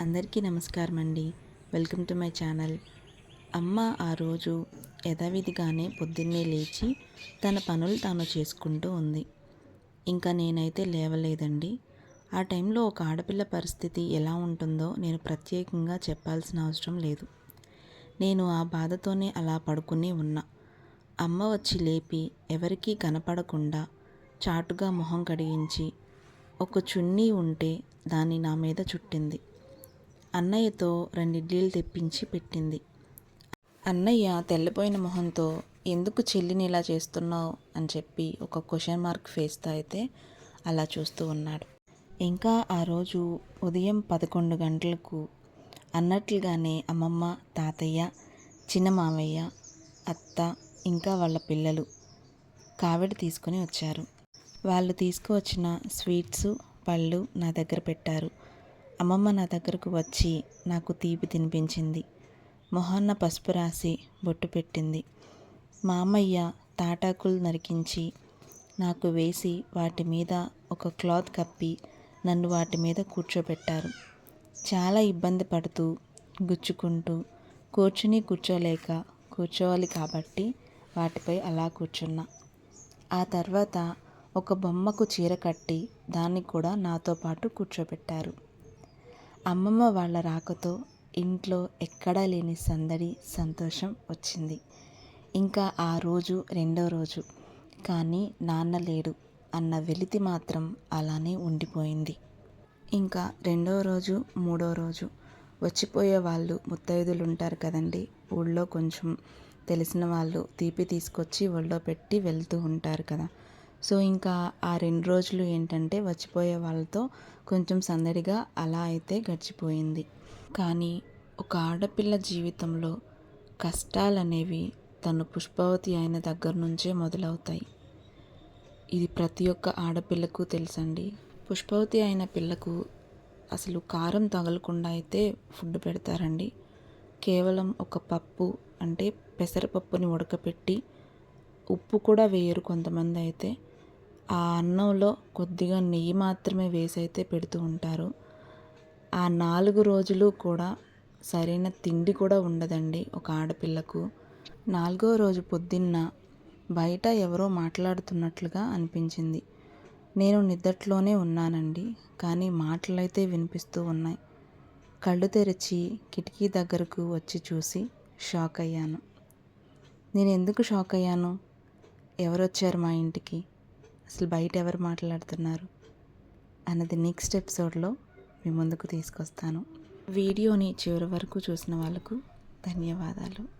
అందరికీ నమస్కారం అండి వెల్కమ్ టు మై ఛానల్. అమ్మ ఆ రోజు యథావిధిగానే పొద్దున్నే లేచి తన పనులు తాను చేసుకుంటూ ఉంది. ఇంకా నేనైతే లేవలేదండి. ఆ టైంలో ఒక ఆడపిల్ల పరిస్థితి ఎలా ఉంటుందో నేను ప్రత్యేకంగా చెప్పాల్సిన అవసరం లేదు. నేను ఆ బాధతోనే అలా పడుకుని ఉన్నా. అమ్మ వచ్చి లేపి ఎవరికీ కనపడకుండా చాటుగా మొహం కడిగించి ఒక చున్నీ ఉంటే దాన్ని నా మీద చుట్టింది. అన్నయ్యతో రెండు ఇడ్లీలు తెప్పించి పెట్టింది. అన్నయ్య తెల్లపోయిన మొహంతో ఎందుకు చెల్లిని ఇలా చేస్తున్నావు? అని చెప్పి ఒక క్వశ్చన్ మార్క్ ఫేస్తో అయితే అలా చూస్తూ ఉన్నాడు. ఇంకా ఆ రోజు ఉదయం పదకొండు గంటలకు అన్నట్లుగానే అమ్మమ్మ తాతయ్య చిన్న మామయ్య అత్త ఇంకా వాళ్ళ పిల్లలు కావిడి తీసుకొని వచ్చారు. వాళ్ళు తీసుకువచ్చిన స్వీట్స్ పళ్ళు నా దగ్గర పెట్టారు. అమ్మమ్మ నా దగ్గరకు వచ్చి నాకు తీపి తినిపించింది. మొహాన్న పసుపు రాసి బొట్టు పెట్టింది. మామయ్య తాటాకులు నరికించి నాకు వేసి వాటి మీద ఒక క్లాత్ కప్పి నన్ను వాటి మీద కూర్చోబెట్టారు. చాలా ఇబ్బంది పడుతూ గుచ్చుకుంటూ కూర్చుని కూర్చోలేక కూర్చోవాలి కాబట్టి వాటిపై అలా కూర్చున్నా. ఆ తర్వాత ఒక బొమ్మకు చీర కట్టి దాన్ని కూడా నాతో పాటు కూర్చోబెట్టారు. అమ్మమ్మ వాళ్ళ రాకతో ఇంట్లో ఎక్కడా లేని సందడి సంతోషం వచ్చింది. ఇంకా ఆ రోజు రెండో రోజు. కానీ నాన్న లేడు అన్న వెలితి మాత్రం అలానే ఉండిపోయింది. ఇంకా రెండో రోజు మూడో రోజు. వచ్చిపోయే వాళ్ళు ముత్తైదులు ఉంటారు కదండి. ఊళ్ళో కొంచెం తెలిసిన వాళ్ళు తీపి తీసుకొచ్చి ఒళ్ళో పెట్టి వెళ్తూ ఉంటారు కదా. సో ఇంకా ఆ రెండు రోజులు ఏంటంటే వచ్చిపోయే వాళ్ళతో కొంచెం సందడిగా అలా అయితే గడిచిపోయింది. కానీ ఒక ఆడపిల్ల జీవితంలో కష్టాలు అనేవి తను పుష్పవతి అయిన దగ్గర నుంచే మొదలవుతాయి. ఇది ప్రతి ఒక్క ఆడపిల్లకు తెలుసండి. పుష్పవతి అయిన పిల్లకు అసలు కారం తగలకుండా అయితే ఫుడ్ పెడతారండి. కేవలం ఒక పప్పు అంటే పెసరపప్పుని ఉడకపెట్టి ఉప్పు కూడా వేయరు కొంతమంది అయితే. ఆ అన్నంలో కొద్దిగా నెయ్యి మాత్రమే వేసి అయితే పెడుతూ ఉంటారు. ఆ నాలుగు రోజులు కూడా సరైన తిండి కూడా ఉండదండి ఒక ఆడపిల్లకు. నాలుగో రోజు పొద్దున్న బయట ఎవరో మాట్లాడుతున్నట్లుగా అనిపించింది. నేను నిద్దట్లోనే ఉన్నానండి కానీ మాటలైతే వినిపిస్తూ ఉన్నాయి. కళ్ళు తెరిచి కిటికీ దగ్గరకు వచ్చి చూసి షాక్ అయ్యాను నేను ఎందుకు షాక్ అయ్యాను ఎవరొచ్చారు మా ఇంటికి? అసలు బయట ఎవరు మాట్లాడుతున్నారు అన్నది నెక్స్ట్ ఎపిసోడ్లో మీ ముందుకు తీసుకొస్తాను. వీడియోని చివరి వరకు చూసిన వాళ్ళకు ధన్యవాదాలు.